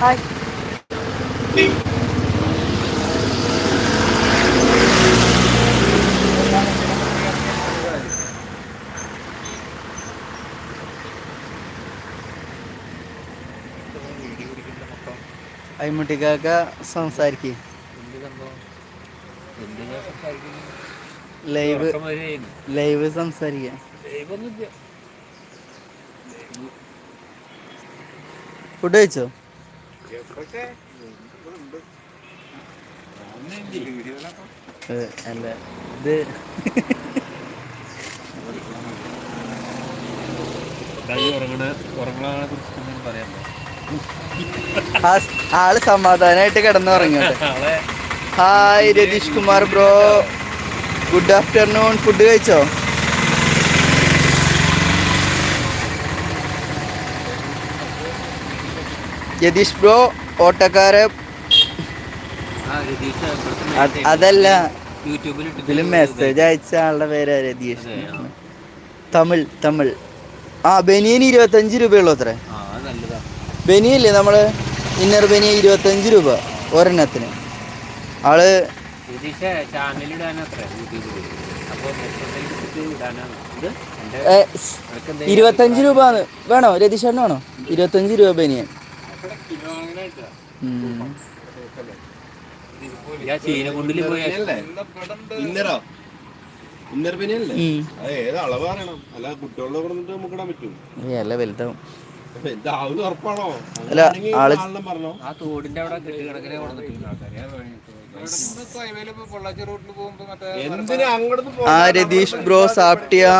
Hi അയ്മുട്ടിക്കാക്ക സംസാരിക്കേ. Live live സംസാരിക്കാം. ഫുഡ് കഴിച്ചോ? അല്ല ഇത് ആൾ സമാധാനമായിട്ട് കിടന്നുറങ്ങട്ടെ hi Ratheesh Kumar bro. Good afternoon food കഴിച്ചോ? യതീഷ് ബ്രോ ഓട്ടക്കാരെ. അത് അതല്ല യൂട്യൂബിൽ ഇതിൽ മെസ്സേജ് അയച്ച ആളുടെ പേരാ രതീഷ് തമിഴ് തമിഴ്. ആ ബനിയന് ഇരുപത്തഞ്ച് രൂപയുള്ളൂ അത്ര. ബനിയല്ലേ നമ്മൾ? ഇന്നർ ബനിയ ഇരുപത്തഞ്ച് രൂപ ഒരെണ്ണത്തിന്. ആൾ രതീഷ് ഇരുപത്തഞ്ച് രൂപ വേണോ? രതീഷേട്ടൻ വേണോ? ഇരുപത്തഞ്ച് രൂപ ബനിയൻ. ഇന്നറോ ഇന്നർ ബനിയല്ലേ ഉം. അത് ഏത് അളവ് അറിയണം അല്ല കുട്ടികളുടെ കൊടുത്തിട്ട് നമുക്ക് ഇടാൻ പറ്റും? ഏ, അല്ല വലുതാവും. അപ്പൊ ഇതാവുന്ന ഉറപ്പാണോ? അല്ല, ആള്- ആളെണ്ണം പറഞ്ഞോ? ആ തോടിന്റെ അവിടെ കെട്ടി കിടക്കണേ കൊടുത്തിട്ടുണ്ട് എന്തിനാ അങ്ങോട്ട് ആ രതീഷ് ബ്രോ സാപ്റ്റിയാ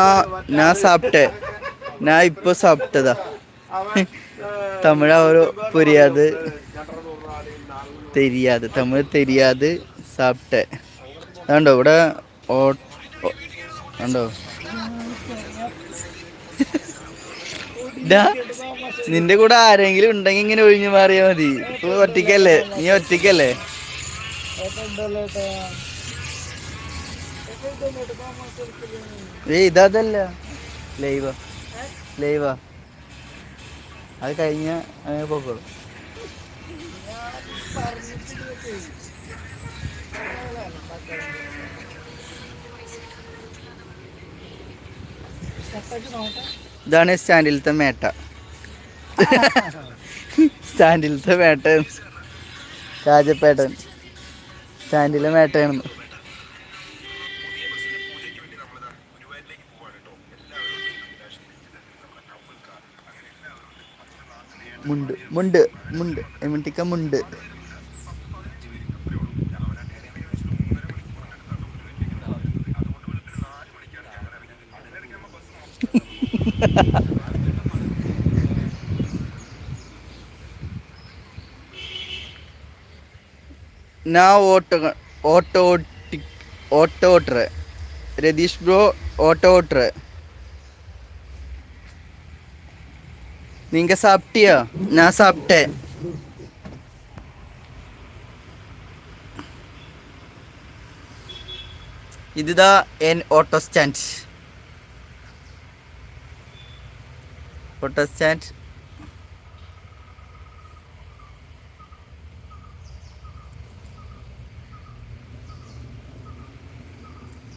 ഞാൻ സാപ്റ്റേ. ഞാൻ ഇപ്പൊ സാപ്പിട്ടതാ തമിഴ് ഒരു പുരിയാത് തെരിയാത് തമിഴ് തെരിയാത് സാപ്റ്റെ. കണ്ടോ ഇവിടെ ഓ കണ്ടോ നിന്റെ കൂടെ ആരെങ്കിലും ഉണ്ടെങ്കിൽ ഇങ്ങനെ ഒഴിഞ്ഞു മാറിയാ മതി. ഒറ്റയ്ക്കല്ലേ? നീ ഒറ്റയ്ക്കല്ലേ? ഏയ് ഇതല്ല ലൈവാ. ലൈവാ. അത് കഴിഞ്ഞ പോക്കോളൂ. ഇതാണ് സ്റ്റാൻഡിലത്തെ മേട്ട. സ്റ്റാൻഡിലത്തെ മേട്ട രാജപ്പേട്ടൻ. സ്റ്റാൻഡിലെ മേട്ടയാണ് മുണ്ട് മുണ്ട് മുണ്ട് എമിട്ടിക്ക മുണ്ട്. ഞാൻ ഓട്ടോ ഓട്ടോ ഓട്ടോ ഓട്ടർ രതീഷ് ബ്രോ ഓട്ടോ ഓട്ടർ நீங்க சாப்பிட்டியா நான் சாப்பிட்டேன் இதுதான் என் ஆட்டோ ஸ்டாண்ட் ஆட்டோ ஸ்டாண்ட்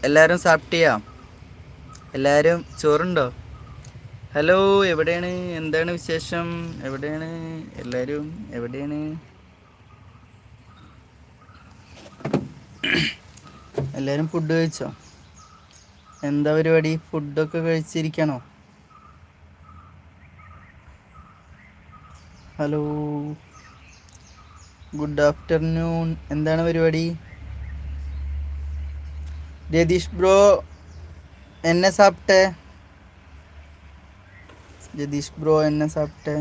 എല്ലാവരും സാപ്പിട്ടിയാ എല്ലാവരും ചോറുണ്ടോ ഹലോ എവിടെയാണ്? എന്താണ് വിശേഷം? എവിടെയാണ്? എല്ലാവരും എവിടെയാണ്? എല്ലാവരും ഫുഡ് കഴിച്ചോ? എന്താ പരിപാടി? ഫുഡൊക്കെ കഴിച്ചിരിക്കണോ? ഹലോ ഗുഡ് ആഫ്റ്റർനൂൺ എന്താണ് പരിപാടി? രതീഷ് ബ്രോ എന്നെ സാപ്പിട്ടെ? ജതീഷ് ബ്രോ എന്നെ സാപ്പിട്ടെ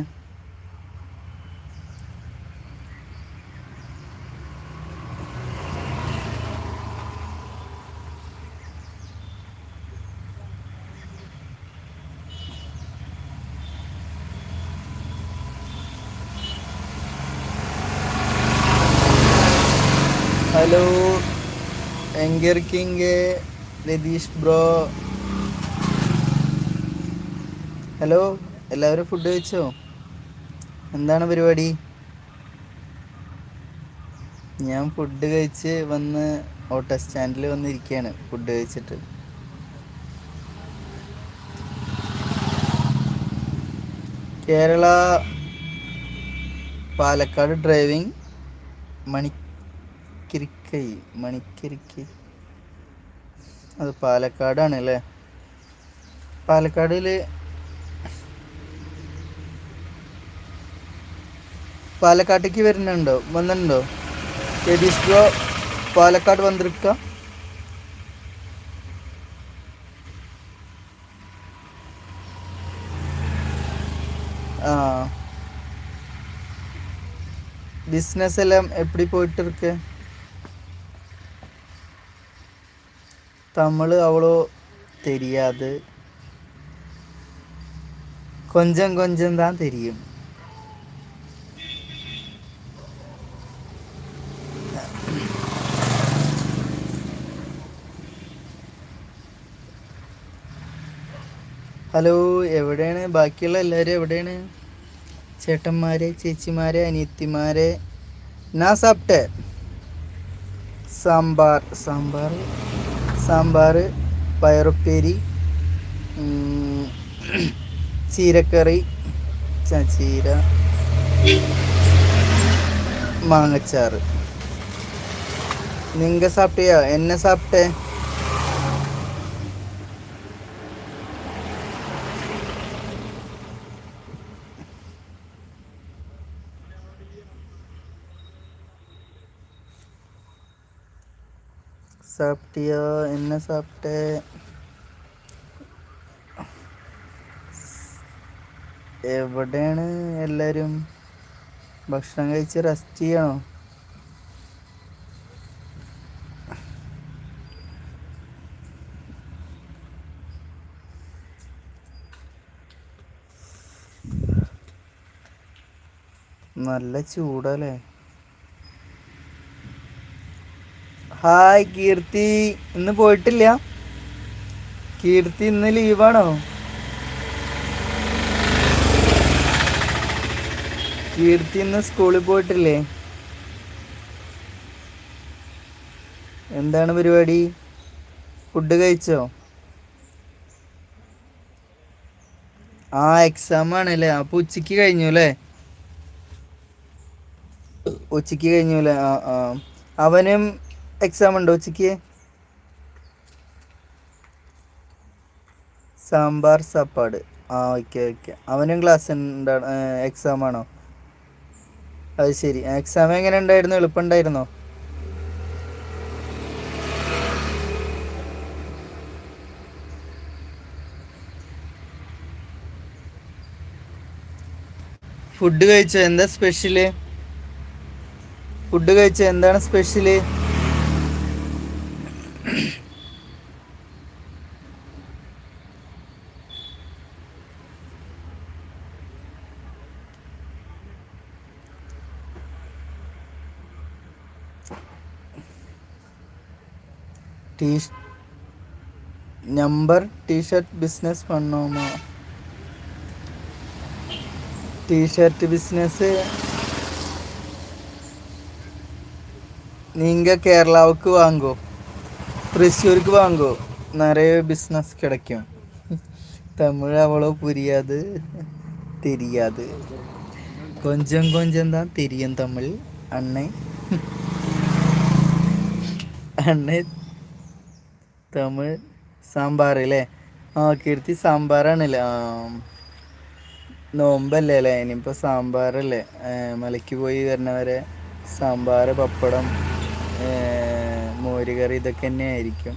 hello anchor king Ratheesh bro hello എല്ലാവരും ഫുഡ് കഴിച്ചോ? എന്താണ് പരിപാടി? ഞാൻ ഫുഡ് കഴിച്ച് വന്ന് ഓട്ടോ സ്റ്റാൻഡിൽ വന്നിരിക്കുകയാണ് ഫുഡ് കഴിച്ചിട്ട്. കേരള പാലക്കാട് ഡ്രൈവിംഗ് മണിക്കിരിക്കൈ മണിക്കിരിക്കൈ. അത് പാലക്കാടാണ് അല്ലേ? പാലക്കാടിൽ പാലക്കാട്ടേക്ക് വരുന്നുണ്ടോ വന്നിട്ടുണ്ടോ യതീഷ് ബ്രോ പാലക്കാട് വന്നിരിക്ക ആ பிஸ்னஸ் எல்லாம் எப்படி போயிட்டு இருக்கு தமிழ் அவ்வளோ தெரியாது கொஞ்சம் கொஞ்சம் தான் தெரியும் ഹലോ എവിടെയാണ്? ബാക്കിയുള്ള എല്ലാവരും എവിടെയാണ്? ചേട്ടന്മാരെ ചേച്ചിമാരെ അനിയത്തിമാരെ. ഞാൻ സാപ്പിട്ടെ സാമ്പാർ സാമ്പാർ സാമ്പാർ പയറുപ്പേരി ചീരക്കറി ചീര മാങ്ങച്ചാറ്. നിങ്ങൾ സാപ്പിട്ടിയാ എന്നെ സാപ്പിട്ടേ சாப்பிட்டியா என்ன சாப்பிட்ட എവിടെയാണ് എല്ലാവരും ഭക്ഷണം കഴിച്ച് റെസ്റ്റ് ചെയ്യണോ നല്ല ചൂടല്ലേ ഹായ് കീർത്തി. ഇന്ന് പോയിട്ടില്ല. കീർത്തി ഇന്ന് ലീവാണോ? കീർത്തി ഇന്ന് സ്കൂളിൽ പോയിട്ടില്ലേ? എന്താണ് പരിപാടി? ഫുഡ് കഴിച്ചോ? ആ എക്സാം ആണല്ലേ അപ്പൊ ഉച്ചയ്ക്ക് കഴിഞ്ഞു അല്ലേ ഉച്ചയ്ക്ക് കഴിഞ്ഞു അല്ലേ ആ ആ. അവനും എക്സാം ഉണ്ടോ ഉച്ചയ്ക്ക്? സാമ്പാർ സപ്പാട്. ആ ഓക്കെ ഓക്കെ അവനും ക്ലാസ് ഉണ്ടാണ് എക്സാം ആണോ? അത് ശരി. എക്സാം എങ്ങനെ ഉണ്ടായിരുന്നു എളുപ്പമുണ്ടായിരുന്നോ ഫുഡ് കഴിച്ചോ? എന്താ സ്പെഷ്യൽ ഫുഡ് കഴിച്ചോ? എന്താണ് special tea number T shirt business பண்ணோமா டிஷர்ட் பிஸ்னஸ் நீங்கள் கேரளாவுக்கு வாங்கோ ത്രിശ്ശൂർക്ക് വാങ്ങോ நிறைய பிஸ்னஸ் கிடைக்கும் தமிழ் அவ்வளோ புரியாது தெரியாது கொஞ்சம் கொஞ்சம் தான் தெரியும் தமிழ் அன்னை അണ്ണേ തമിഴ് സാമ്പാർ അല്ലേ ആ കീർത്തി സാമ്പാറാണല്ലേ. ആ നോമ്പല്ലേ അല്ലേ ഇനിയിപ്പോൾ സാമ്പാറല്ലേ. മലയ്ക്ക് പോയി വരണവരെ സാമ്പാർ പപ്പടം മോരുകറി ഇതൊക്കെ തന്നെ ആയിരിക്കും.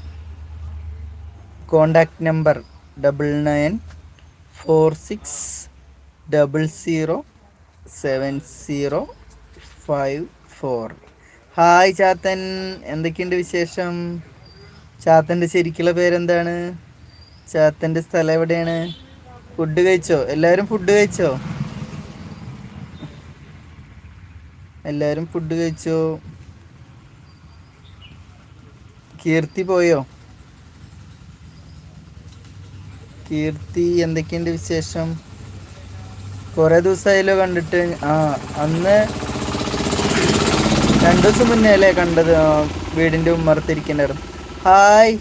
Contact number double nine four six double zero seven zero five four. Hi Chathan എന്തൊക്കെയുണ്ട് വിശേഷം? ചാത്തന്റെ ശരിക്കുള്ള പേരെന്താണ്? ചാത്തന്റെ സ്ഥലം എവിടെയാണ്? ഫുഡ് കഴിച്ചോ? എല്ലാവരും ഫുഡ് കഴിച്ചോ? എല്ലാവരും ഫുഡ് കഴിച്ചോ? കീർത്തി പോയോ? കീർത്തി എന്തൊക്കെയുണ്ട് വിശേഷം? കുറേ ദിവസമായല്ലോ കണ്ടിട്ട്. ആ അന്ന് രണ്ടു ദിവസം മുന്നേ അല്ലേ കണ്ടത്? വീടിന്റെ വീടിന്റെ ഉമ്മറത്തിരിക്കണ്ടായിരുന്നു ഹായ്.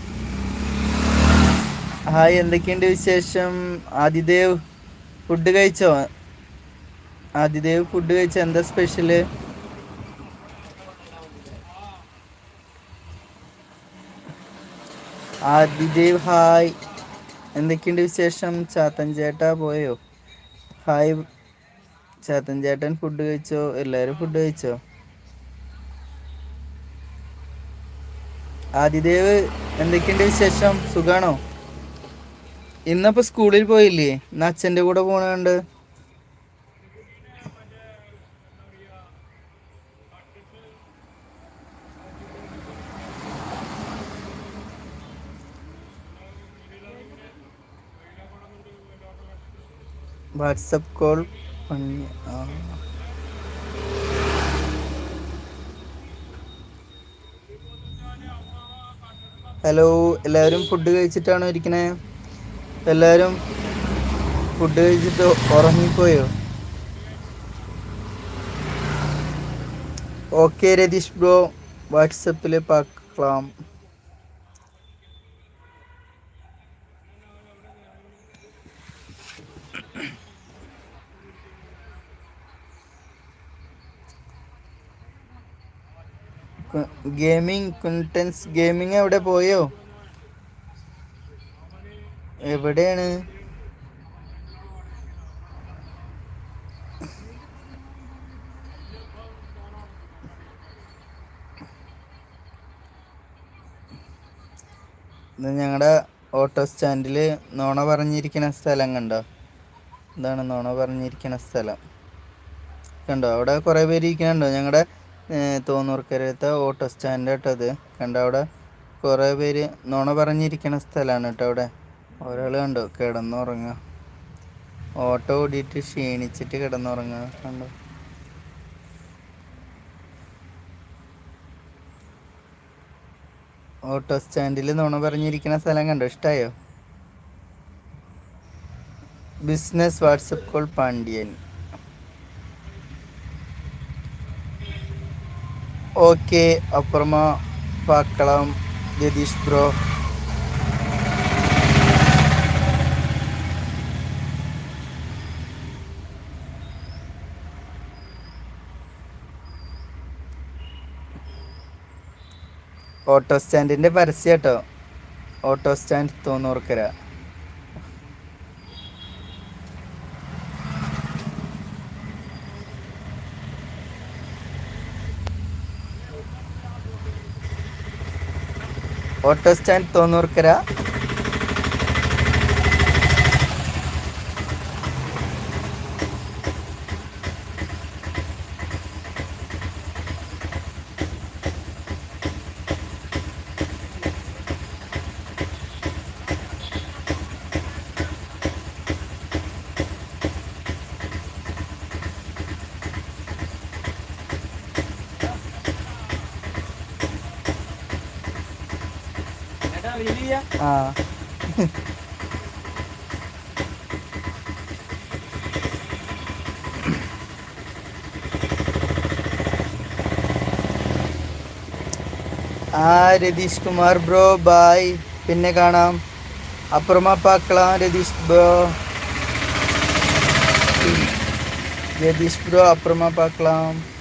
ഹായ് എന്തൊക്കെയുണ്ട് വിശേഷം? ആദിദേവ് ഫുഡ് കഴിച്ചോ? ആദിദേവ് ഫുഡ് കഴിച്ചോ? എന്താ സ്പെഷ്യൽ? ആദിദേവ് ഹായ്. എന്തൊക്കെയുണ്ട് വിശേഷം? ചാത്തൻ ചേട്ടാ പോയോ? ഹായ്. ചാത്തൻ ചേട്ടൻ ഫുഡ് കഴിച്ചോ? എല്ലാവരും ഫുഡ് കഴിച്ചോ? ആദിദേവ് എന്തൊക്കെയുണ്ട് വിശേഷം? സുഖാണോ? ഇന്നപ്പോ സ്കൂളിൽ പോയില്ലേ? ഇന്ന് അച്ഛന്റെ കൂടെ പോണുണ്ട്. വാട്സപ്പ് കോൾ പണി ഹലോ എല്ലാവരും ഫുഡ് കഴിച്ചിട്ടാണോ ഇരിക്കണേ? എല്ലാവരും ഫുഡ് കഴിച്ചിട്ട് ഉറങ്ങിപ്പോയോ? ഓക്കെ രതീഷ് ബ്രോ വാട്സപ്പിൽ പാക്കാം ഗെയിമിംഗ് കുണ്ടൻസ് ഗെയിമിംഗ് എവിടെ പോയോ? എവിടെയാണ്? ഞങ്ങളുടെ ഓട്ടോ സ്റ്റാൻഡിൽ നോണ പറഞ്ഞിരിക്കുന്ന സ്ഥലം കണ്ടോ? ഇതാണ് നോണ പറഞ്ഞിരിക്കുന്ന സ്ഥലം. കണ്ടോ? അവിടെ കുറേ പേര് ഇരിക്കുന്നുണ്ടോ ഞങ്ങളുടെ തോന്നൂർക്കരത്തെ ഓട്ടോ സ്റ്റാൻഡ് കേട്ടോ അത്. കണ്ടോ അവിടെ? കുറേ പേര് നോണ പറഞ്ഞിരിക്കുന്ന സ്ഥലമാണ് കേട്ടോ അവിടെ. ഒരാൾ കണ്ടോ? കിടന്നുറങ്ങുക. ഓട്ടോ ഓടിയിട്ട് ക്ഷീണിച്ചിട്ട് കിടന്നുറങ്ങുക. കണ്ടോ? ഓട്ടോ സ്റ്റാൻഡിൽ നുണ പറഞ്ഞിരിക്കുന്ന സ്ഥലം കണ്ടോ? ഇഷ്ടായോ? Business WhatsApp call Pandian okay അപ്പുറമ പാക്കളം ജതീഷ് ബ്രോ. ഓട്ടോ സ്റ്റാൻഡിന്റെ പരസ്യം കേട്ടോ. Auto stand Thonnurkara auto stand Thonnurkara ആ. ആ രതീഷ് കുമാർ ബ്രോ ബായ് പിന്നെ കാണാം. അപ്പുറമ പാക്കളം രതീഷ് ബ്രോ. രതീഷ് ബ്രോ അപ്പുറമ പാക്കളം.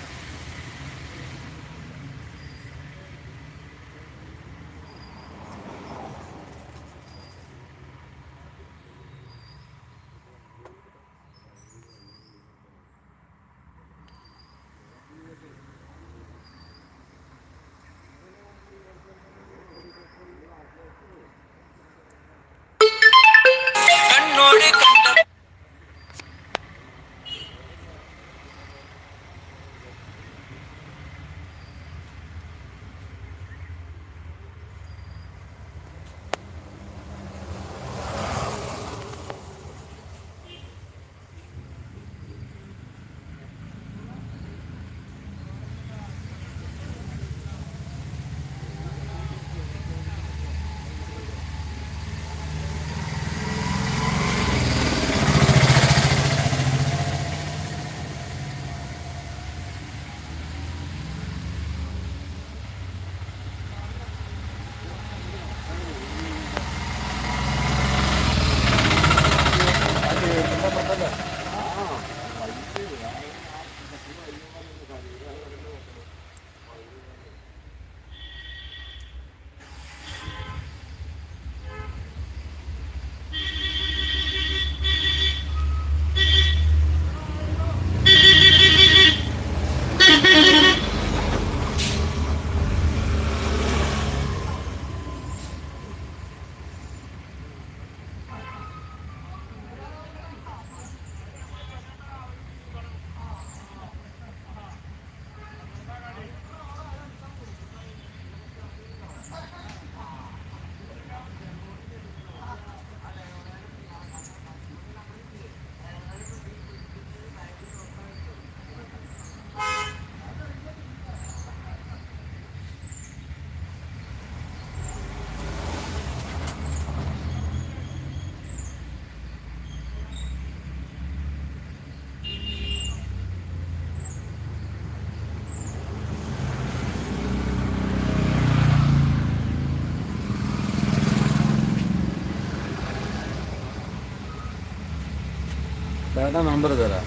ചേട്ടാ നമ്പർ തരാം.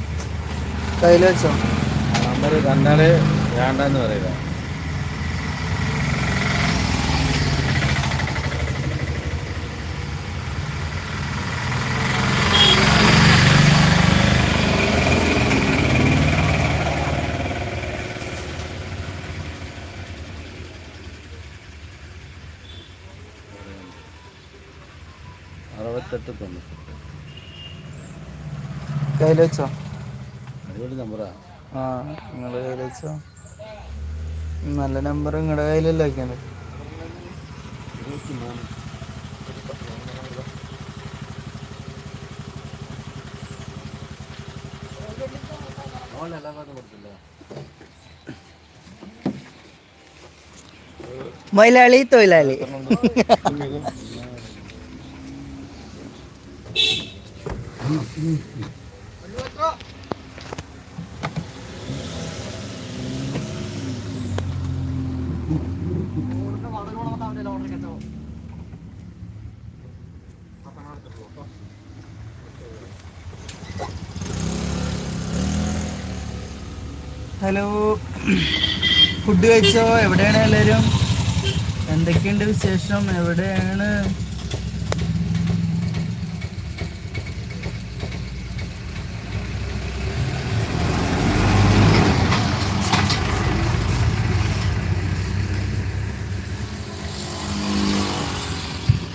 കയ്യിൽ വെച്ചോ നമ്പർ തന്നാൽ വേണ്ടെന്ന് പറയുക. അറുപത്തെട്ട് തൊണ്ണൂറ്റി കയ്യിൽ വെച്ചോ ആ നിങ്ങൾ കയ്യിൽ വെച്ചോ നല്ല നമ്പർ നിങ്ങളുടെ കയ്യിലല്ലേ വെക്കണ്ടേ? മൊയിലാളി തൊഴിലാളി. ഹലോ. ഫുഡ് കഴിച്ചോ? എവിടെയാണ് എല്ലാവരും? എന്തൊക്കെയുണ്ട് വിശേഷം? എവിടെയാണ്?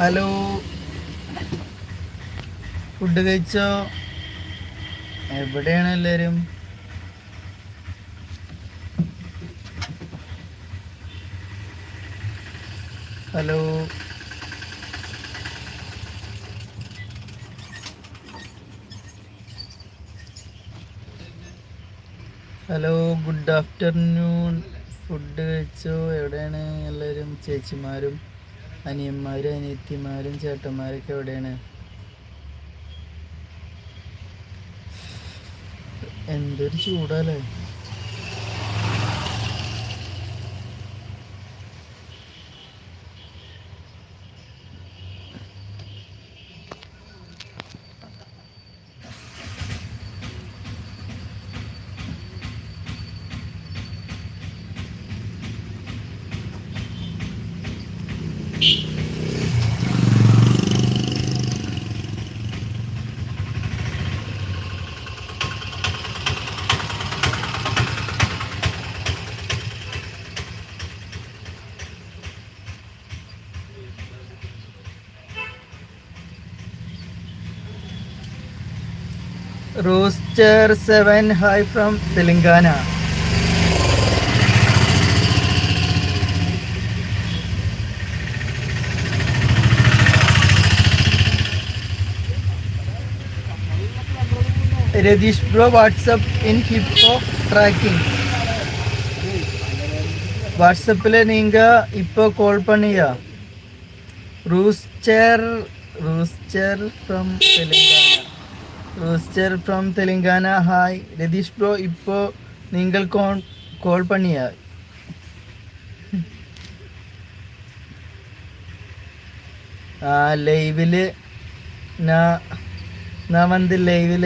ഹലോ. ഫുഡ് കഴിച്ചോ? എവിടെയാണ് എല്ലാവരും hello. Hello good afternoon. Food കഴിച്ചോ? എവിടെയാണ് എല്ലാവരും ചേച്ചിമാരും. അനിയന്മാരും അനിയത്തിമാരും ചേട്ടന്മാരൊക്കെ എവിടെയാണ്? എന്തൊരു ചൂടല്ലേ? Rooster 7 hi from Telangana. Ratheesh bro WhatsApp in hip hop tracking வாட்ஸ்அப்பில் நீங்கள் இப்போ கால் பண்ணியா rooster rooster from Telangana rooster from Telangana hi Ratheesh bro ഇപ്പോൾ നിങ്ങൾ കോൺ കോൾ പണിയാ. ലൈവിൽ ഞാൻ വന്ന് ലൈവിൽ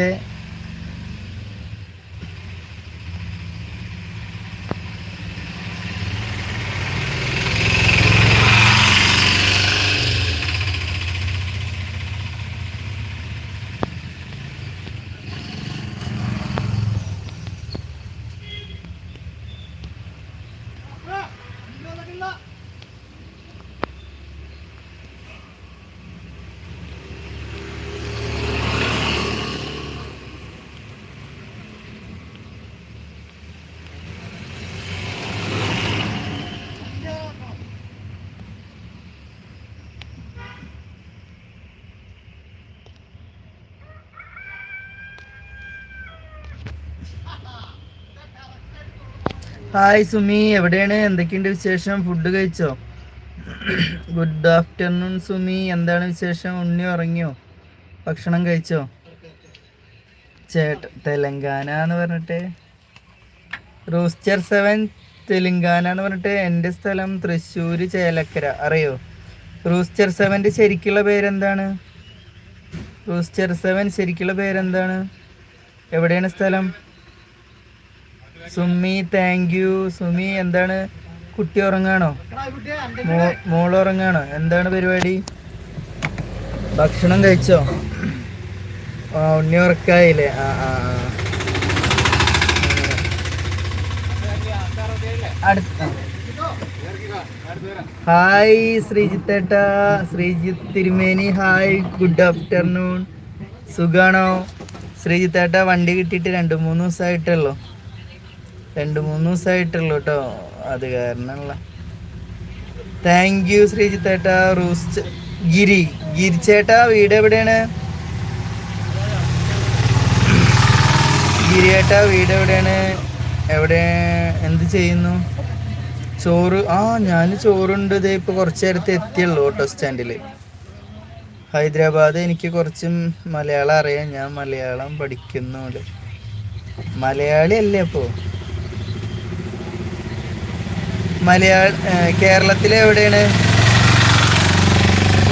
ഹായ് സുമി. എവിടെയാണ്? എന്തൊക്കെയുണ്ട് വിശേഷം? ഫുഡ് കഴിച്ചോ? Good afternoon Sumi. എന്താണ് വിശേഷം? ഉണ്ണി ഉറങ്ങിയോ? ഭക്ഷണം കഴിച്ചോ? ചേട്ട തെലങ്കാന എന്ന് പറഞ്ഞിട്ട്. റോസ്റ്റർ സെവൻ തെലങ്കാന എന്ന് പറഞ്ഞിട്ട്. എന്റെ സ്ഥലം തൃശ്ശൂർ ചേലക്കര. അറിയോ? റൂസ്റ്റർ സെവന്റെ ശരിക്കുള്ള പേരെന്താണ്? റൂസ്റ്റർ സെവൻ ശരിക്കുള്ള പേരെന്താണ്? എവിടെയാണ് സ്ഥലം? സുമി താങ്ക് യു സുമി എന്താണ്? കുട്ടി ഉറങ്ങാണോ? മോൾ ഉറങ്ങാണോ? എന്താണ് പരിപാടി? ഭക്ഷണം കഴിച്ചോ? ആ ഉണ്ണി ഉറക്കായില്ലേ? ആ ആ ഹായ് ശ്രീജിത്തേട്ട. ശ്രീജിത്ത് തിരുമേനി ഹായ്. ഗുഡ് ആഫ്റ്റർനൂൺ സുഖാണോ? ശ്രീജിത്തേട്ട വണ്ടി കിട്ടിയിട്ട് രണ്ട് മൂന്ന് ദിവസമായിട്ടുള്ളൂ രണ്ട് മൂന്ന് ദിവസമായിട്ടുള്ളൂ കേട്ടോ അത് കാരണമുള്ള താങ്ക് യു ശ്രീജിത്തേട്ട. റൂസ് ഗിരി. ഗിരിച്ചേട്ടാ വീട് എവിടെയാണ്? ഗിരിയേട്ടാ വീട് എവിടെയാണ്? എവിടെ? എന്ത് ചെയ്യുന്നു? ചോറ് ആ ഞാൻ ചോറുണ്ട്. ഇതേ ഇപ്പോൾ കുറച്ച് നേരത്തെ എത്തിയുള്ളൂ ഓട്ടോ സ്റ്റാൻഡിൽ. ഹൈദരാബാദ് എനിക്ക് കുറച്ചും മലയാളം അറിയാം. ഞാൻ മലയാളം പഠിക്കുന്നുണ്ട് മലയാളി അല്ലേ അപ്പോൾ മലയാള കേരളത്തിലെ എവിടെയാണ്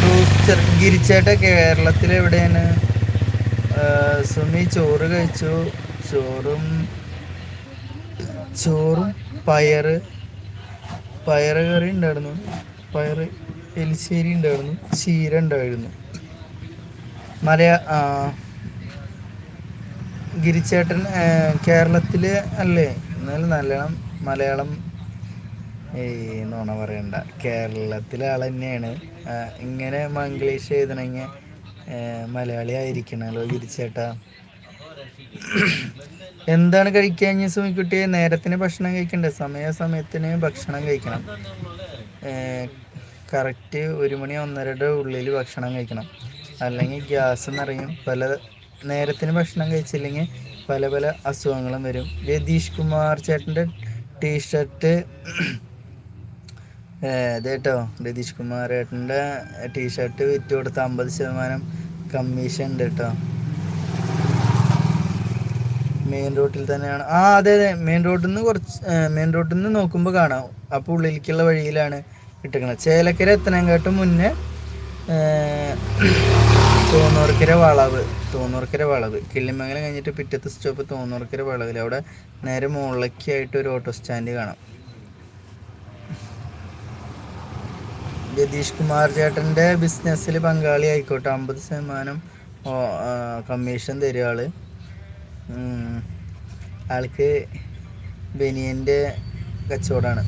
റൂസ്റ്റർ ഗിരിച്ചേട്ട കേരളത്തിലെ എവിടെയാണ് ആ, സുമി ചോറ് കഴിച്ചു. ചോറും ചോറും പയറ് പയറ് കറി ഉണ്ടായിരുന്നു. പയറ് എലിശ്ശേരി ഉണ്ടായിരുന്നു. ചീര ഉണ്ടായിരുന്നു. മലയാ ഗിരിച്ചേട്ടൻ കേരളത്തിൽ അല്ലേ? എന്നാലും നല്ലോണം മലയാളം ഏയ് നോണ പറയണ്ട. കേരളത്തിലെ ആൾ തന്നെയാണ്. ഇങ്ങനെ മംഗ്ലീഷ് എഴുതണമെങ്കിൽ മലയാളി ആയിരിക്കണല്ലോ ഗിരിച്ചേട്ടാ. എന്താണ് കഴിക്കാൻ സുമിക്കുട്ടിയെ നേരത്തിന് ഭക്ഷണം കഴിക്കണ്ടേ? സമയാസമയത്തിന് ഭക്ഷണം കഴിക്കണം. കറക്റ്റ് ഒരു മണി ഒന്നരയുടെ ഉള്ളിൽ ഭക്ഷണം കഴിക്കണം. അല്ലെങ്കിൽ ഗ്യാസ് നിറയും. പല നേരത്തിന് ഭക്ഷണം കഴിച്ചില്ലെങ്കിൽ പല പല അസുഖങ്ങളും വരും. രതീഷ് കുമാർ ചേട്ടന്റെ ടീഷർട്ട് ഇതേട്ടോ രതീഷ് കുമാർ ഏട്ടന്റെ ടീഷർട്ട് വിറ്റ് കൊടുത്ത അമ്പത് ശതമാനം കമ്മീഷൻ ഉണ്ട് കേട്ടോ. മെയിൻ റോട്ടിൽ തന്നെയാണ്. ആ അതെ അതെ. മെയിൻ റോഡിൽ നിന്ന് കുറച്ച് മെയിൻ റോഡിൽ നിന്ന് നോക്കുമ്പോൾ കാണാം. അപ്പോൾ ഉള്ളിലേക്കുള്ള വഴിയിലാണ് കിട്ടുന്നത് ചേലക്കര എത്തനേക്കാട്ടും മുന്നേ തോന്നൂർക്കര വളവ് തോന്നൂർക്കര വളവ്. കിള്ളിമംഗലം കഴിഞ്ഞിട്ട് പിറ്റത്തെ സ്റ്റോപ്പ് തോന്നൂർക്കര വളവിൽ അവിടെ നേരെ മുകളിലേക്കായിട്ട് ഒരു ഓട്ടോ സ്റ്റാൻഡ് കാണാം. രതീഷ് കുമാർ ചേട്ടന്റെ ബിസിനസ്സിൽ പങ്കാളി ആയിക്കോട്ടെ. അമ്പത് ശതമാനം കമ്മീഷൻ തരും ആൾ. ആൾക്ക് ബനിയന്റെ കച്ചവടമാണ്.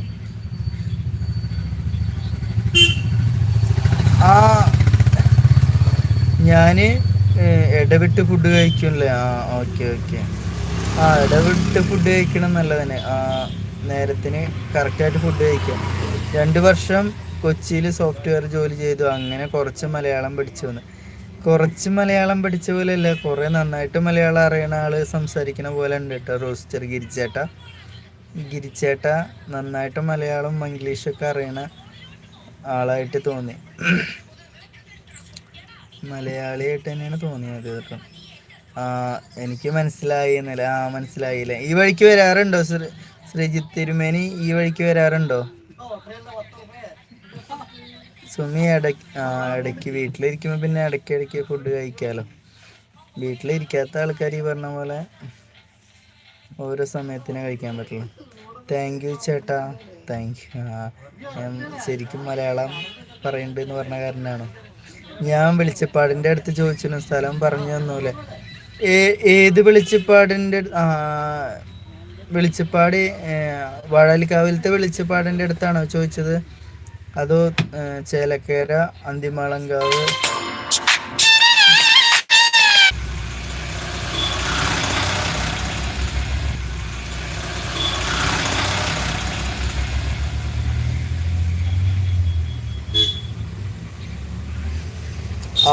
ആ ഞാൻ ഇടവിട്ട് ഫുഡ് കഴിക്കുമല്ലേ ആ ഓക്കെ ഓക്കെ ആ ഇടവിട്ട് ഫുഡ് കഴിക്കണം നല്ലതന്നെ. ആ നേരത്തിന് കറക്റ്റായിട്ട് ഫുഡ് കഴിക്കാം. രണ്ട് വർഷം കൊച്ചിയിൽ സോഫ്റ്റ്വെയർ ജോലി ചെയ്തു. അങ്ങനെ കുറച്ച് മലയാളം പഠിച്ചു വന്നു. കുറച്ച് മലയാളം പഠിച്ച പോലെയല്ല കുറേ നന്നായിട്ട് മലയാളം അറിയണ ആൾ സംസാരിക്കുന്ന പോലെ ഉണ്ട് കേട്ടോ റോസ്റ്റർ ഗിരിച്ചേട്ട. ഗിരിച്ചേട്ട നന്നായിട്ട് മലയാളം ഇംഗ്ലീഷൊക്കെ അറിയണ ആളായിട്ട് തോന്നി. മലയാളിയായിട്ട് തന്നെയാണ് തോന്നിയത് കേട്ടോ. ആ എനിക്ക് മനസ്സിലായി എന്നല്ല. ആ മനസ്സിലായില്ല? ഈ വഴിക്ക് വരാറുണ്ടോ? ശ്രീ ശ്രീജിത്ത് തിരുമേനി ഈ വഴിക്ക് വരാറുണ്ടോ? സുമി ഇടയ്ക്ക് ഇടയ്ക്ക് വീട്ടിലിരിക്കുമ്പോൾ പിന്നെ ഇടയ്ക്ക് ഇടയ്ക്ക് ഫുഡ് കഴിക്കാമല്ലോ വീട്ടിലിരിക്കാത്ത ആൾക്കാർ ഈ പറഞ്ഞ പോലെ ഓരോ സമയത്തിനെ കഴിക്കാൻ പറ്റുള്ളൂ. താങ്ക് യു ചേട്ടാ. താങ്ക് യു ഞാൻ ശരിക്കും മലയാളം പറയുന്നുണ്ട് എന്ന് പറഞ്ഞ കാരണമാണ് ഞാൻ വെളിച്ചപ്പാടിന്റെ അടുത്ത് ചോദിച്ചിരുന്നു സ്ഥലം പറഞ്ഞു തന്നൂലെ? ഏത് വെളിച്ചപ്പാടിന്റെ വെളിച്ചപ്പാട് വാഴാലിക്കാവിലത്തെ വെളിച്ചപ്പാടിന്റെ അടുത്താണോ ചോദിച്ചത്? അതോ ചേലക്കേര അന്തിമാളങ്കാവ്.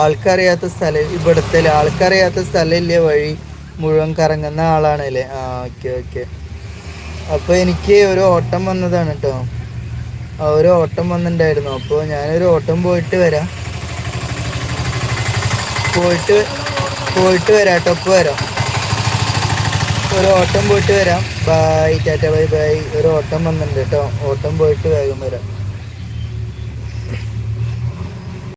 ആൾക്കറിയാത്ത സ്ഥലം ഇവിടുത്തെ ആൾക്കറിയാത്ത സ്ഥലമില്ലേ വഴി? മുഴുവൻ കറങ്ങുന്ന ആളാണല്ലേ? ആ ഓക്കെ ഓക്കെ. അപ്പോൾ എനിക്ക് ഒരു ഓട്ടം വന്നതാണ് കേട്ടോ ഒരു ഓട്ടം വന്നിട്ടുണ്ടായിരുന്നു. അപ്പോൾ ഞാനൊരു ഓട്ടം പോയിട്ട് വരാം. പോയിട്ട് പോയിട്ട് വരാം കേട്ടോ ഇപ്പോൾ വരാം. ഒരു ഓട്ടം പോയിട്ട് വരാം. ബൈ ടാറ്റ ബൈ ബൈ ഒരു ഓട്ടം വന്നിട്ടുണ്ട് കേട്ടോ. ഓട്ടം പോയിട്ട് വേഗം വരാം.